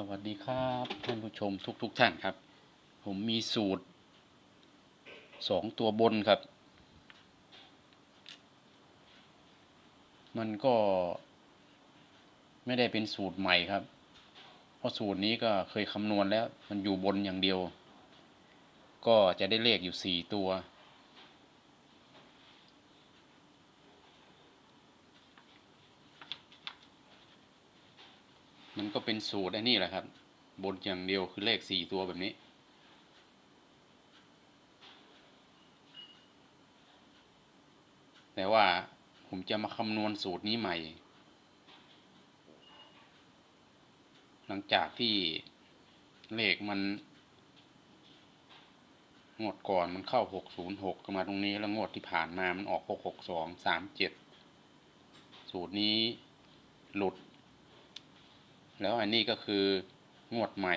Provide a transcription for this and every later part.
สวัสดีครับท่านผู้ชมทุกๆทท่านครับ ผมมีสูตรสองตัวบนครับ มันก็ไม่ได้เป็นสูตรใหม่ครับ เพราะสูตรนี้ก็เคยคำนวณแล้ว มันอยู่บนอย่างเดียว ก็จะได้เลขอยู่สี่ตัว มันก็เป็นสูตรไอ้นี่แหละครับ บนอย่างเดียวคือเลขสี่ตัวแบบนี้ แต่ว่าผมจะมาคำนวณสูตรนี้ใหม่ หลังจากที่เลขมันงวดก่อนมันเข้าหกศูนย์หกมาตรงนี้ แล้วงวดที่ผ่านมามันออกหกหกสองสามเจ็ดสูตรนี้หลุด แล้วอันนี้ก็คืองวดใหม่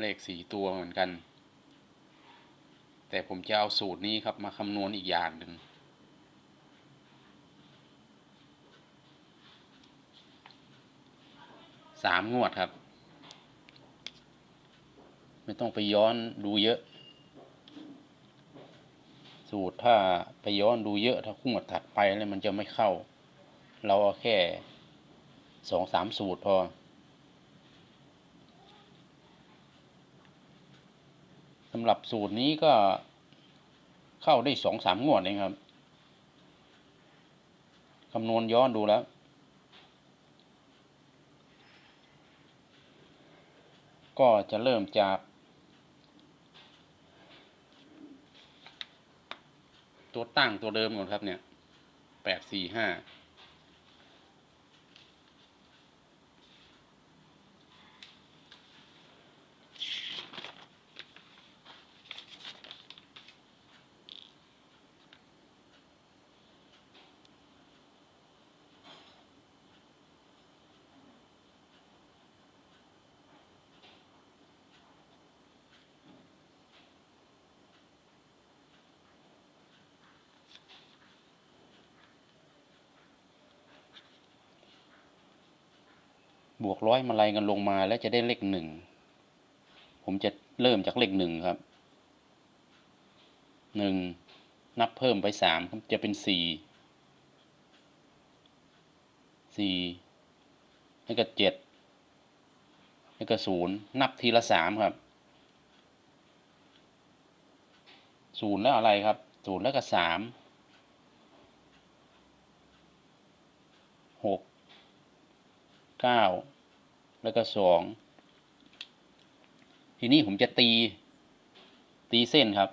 เลขสีตัวเหมือนกัน แต่ผมจะเอาสูตรนี้ครับมาคำนวณอีกอย่างหนึ่งสามงวดครับ ไม่ต้องไปย้อนดูเยอะ สูตรถ้าไปย้อนดูเยอะถ้าคู่งวดถัดไปแล้วมันจะไม่เข้า เราเอาแค่ สองสามสูตรพอ สำหรับสูตรนี้ก็เข้าได้สองสามงวดเองครับ คำนวณย้อนดูแล้ว ก็จะเริ่มจากตัวตั้งตัวเดิมก่อนครับเนี่ยแปดสี่ห้า บวกร้อยมาลัยกันลงมาแล้วจะได้เลขหนึ่ง ผมจะเริ่มจากเลขหนึ่งครับหนึ่งนับเพิ่มไปสามจะเป็นสี่สี่แล้วก็เจ็ดแล้วก็ศูนย์นับทีละสามครับศูนย์แล้วอะไรครับศูนย์แล้วก็สามหกเก้า แล้วก็สองทีนี้ผมจะตี ตีเส้นครับ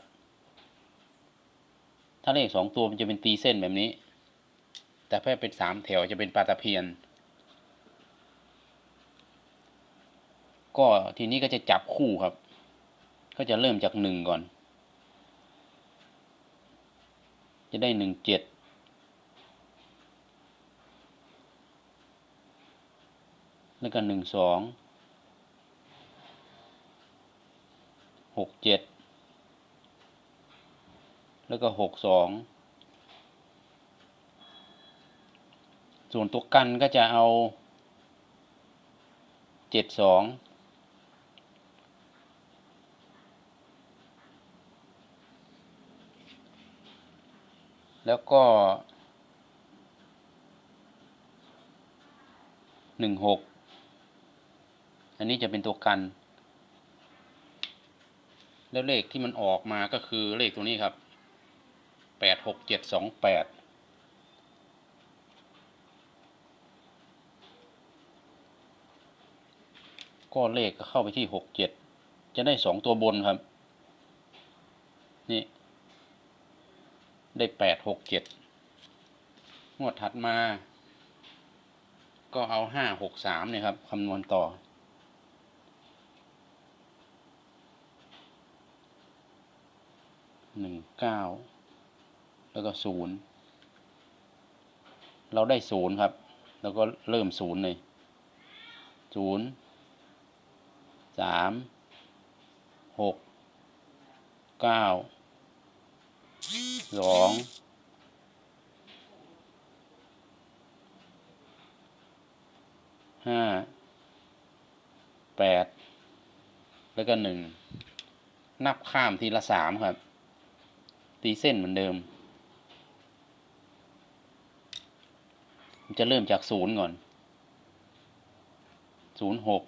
ถ้าเลขสองตัวมันจะเป็นตีเส้นแบบนี้ แต่ถ้าเป็นสามแถวจะเป็นปลาตะเพียน ก็ทีนี้ก็จะจับคู่ครับ ก็จะเริ่มจากหนึ่งก่อน จะได้หนึ่งเจ็ด แล้วก็หนึ่งสองหกเจ็ดแล้วก็หกสองส่วนตัวกันก็จะเอาเจ็ดสองแล้วก็หนึ่งหก อันนี้จะเป็นตัวกัน แล้วเลขที่มันออกมาก็คือเลขตัวนี้ครับแปดหกเจ็ดสองแปดก็เลขก็เข้าไปที่หกเจ็ดจะได้สองตัวบนครับ นี่ ได้แปดหกเจ็ดงวดถัดมา ก็เอาห้าหกสามเนี่ยครับคำนวณต่อ หนึ่งเก้าแล้วก็ศูนย์เราได้ศูนย์ครับ แล้วก็เริ่มศูนย์เลยศูนย์สามหกเก้าสองห้าแปดแล้วก็หนึ่งนับข้ามทีละสามครับ ตีเส้นเหมือนเดิมจะเริ่มจากศูนย์ก่อน ศูนย์หก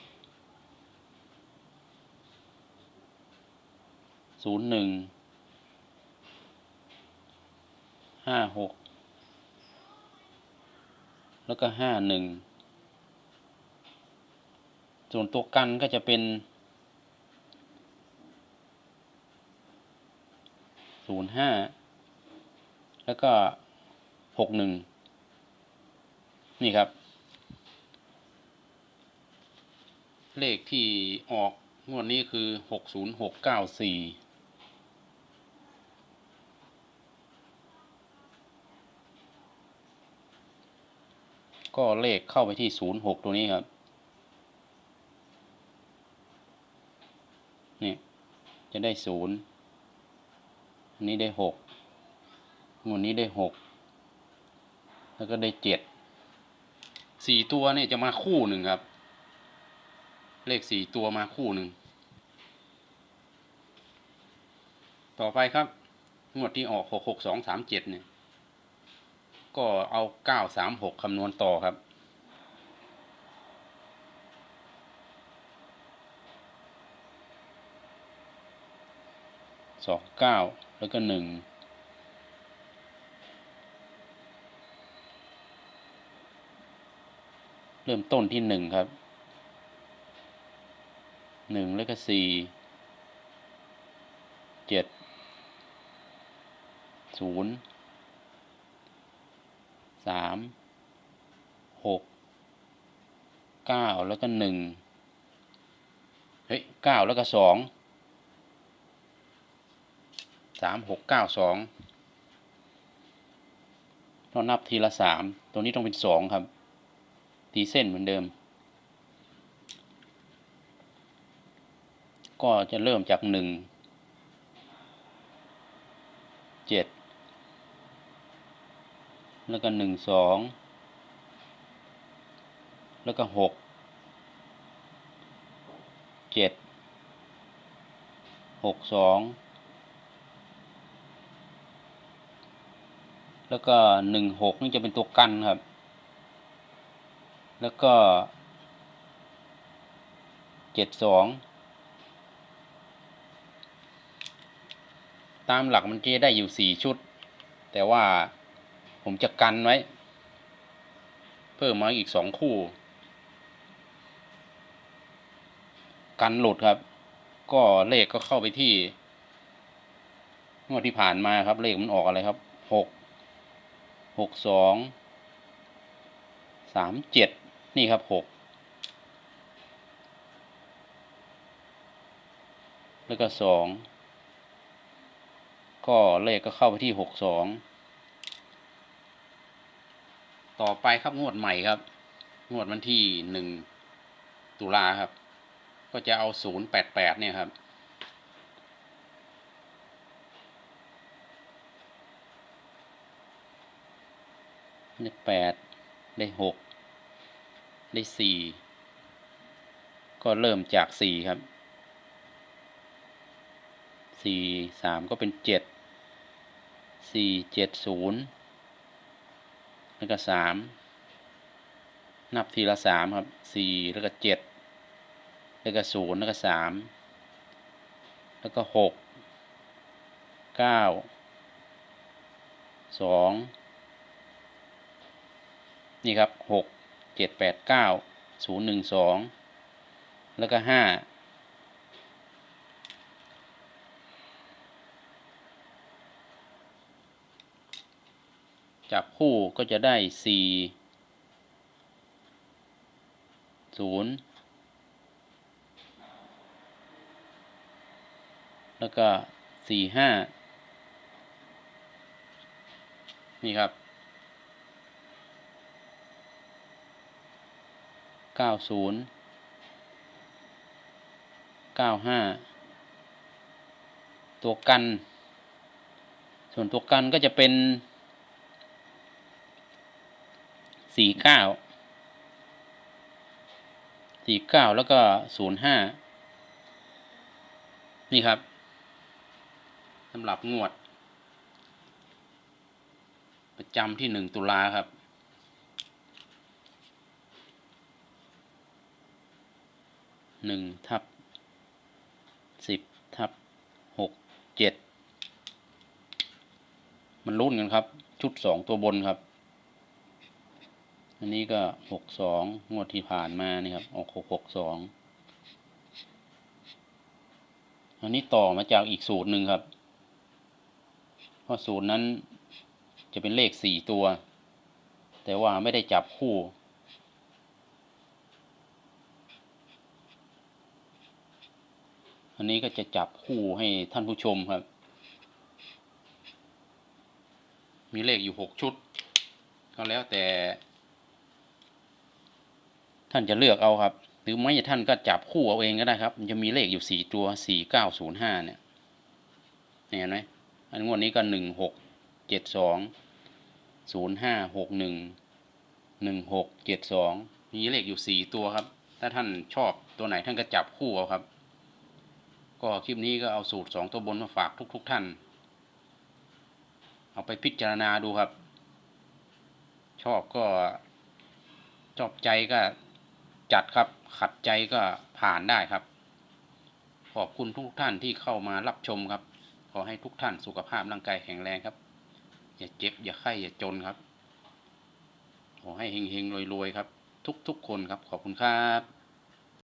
ศูนย์หนึ่ง ห้าหก แล้วก็ห้าหนึ่ง ส่วนตัวกันก็จะเป็น ศูนย์ ห้าแล้วก็หกหนึ่งนี่ครับ เลขที่ออกงวดนี้คือหกศูนย์หกเก้าสี่ก็เลขเข้าไปที่ศูนย์หกตัวนี้ครับ นี่ จะได้ศูนย์ นี้ได้หกงวดนี้ได้หกแล้วก็ได้เจ็ดสี่ตัวเนี่ยจะมาคู่หนึ่งครับ เลขสี่ตัวมาคู่หนึ่ง ต่อไปครับงวดที่ออกหกหกสองสามเจ็ดเนี่ย ก็เอาเก้าสามหกคำนวณต่อครับ สองเก้า แล้วก็หนึ่งเริ่มต้นที่หนึ่งครับหนึ่งแล้วก็สี่เจ็ดศูนย์สามหกเก้าแล้วก็หนึ่งเฮ้ยเก้าแล้วก็สอง สามหกเก้าสองเรานับทีละสามตัวนี้ต้องเป็นสองครับ ตีเส้นเหมือนเดิม ก็จะเริ่มจากหนึ่งเจ็ดแล้วก็หนึ่งสองแล้วก็หกเจ็ดหกสอง แล้วก็หนึ่งหกนี่จะเป็นตัวกันครับ แล้วก็เจ็ดสองตามหลักมันจะได้อยู่สี่ชุด แต่ว่าผมจะกันไว้ เพิ่มมาอีกสองคู่ กันหลุดครับ ก็เลขก็เข้าไปที่งวดที่ผ่านมาครับ เลขมันออกอะไรครับหก หกสองสามเจ็ดนี่ครับหกแล้วก็สองก็เลขก็เข้าไปที่หกสองต่อไปครับงวดใหม่ครับ งวดวันที่หนึ่งตุลาครับ ก็จะเอาศูนย์แปดแปดเนี่ยครับ ได้แปดได้หกได้สี่ก็เริ่มจากสี่ครับสี่สามก็เป็นเจ็ดสี่เจ็ดศูนย์แล้วก็สามนับทีละสามครับสี่แล้วก็เจ็ดแล้วก็ศูนย์แล้วก็สามแล้วก็หกเก้าสอง นี่ครับหกเจ็ดแปดเก้าศูนย์หนึ่งสองแล้วก็ห้าจับคู่ก็จะได้สี่ศูนย์แล้วก็สี่ห้านี่ครับ เก้าศูนย์เก้าห้าตัวกัน ส่วนตัวกันก็จะเป็นสี่เก้าสี่เก้าแล้วก็ศูนย์ห้านี่ครับสำหรับงวด ประจำที่หนึ่งตุลาครับ หนึ่งทับสิบทับหกเจ็ดมันรุ่นกันครับ ชุดสองตัวบนครับ อันนี้ก็หกสองงวดที่ผ่านมานี่ครับ ออกหกหกสองอันนี้ต่อมาจากอีกสูตรหนึ่งครับ เพราะสูตรนั้นจะเป็นเลขสี่ตัว แต่ว่าไม่ได้จับคู่ อันนี้ก็จะจับคู่ให้ท่านผู้ชมครับ มีเลขอยู่หกชุด ก็แล้วแต่ ท่านจะเลือกเอาครับ หรือไม่ท่านก็จับคู่เอาเองก็ได้ครับ มันจะมีเลขอยู่สี่ตัวสี่เก้าศูนย์ห้าเนี่ยเห็นไหมอันงวดนี้ก็หนึ่งหกเจ็ดสองศูนย์ห้าหกหนึ่งหนึ่งหกเจ็ดสองมีเลขอยู่สี่ตัวครับ ถ้าท่านชอบตัวไหนท่านก็จับคู่เอาครับ ก็คลิปนี้ก็เอาสูตรสองตัวบนมาฝากทุกๆทท่าน เอาไปพิจารณาดูครับ ชอบก็ชอบใจก็จัดครับ ขัดใจก็ผ่านได้ครับ ขอบคุณทุกท่านที่เข้ามารับชมครับ ขอให้ทุกท่านสุขภาพร่างกายแข็งแรงครับ อย่าเจ็บ อย่าไข้อย่าจนครับ ขอให้เฮงๆรวยๆครับ ทุกๆคนครับ ขอบคุณครับ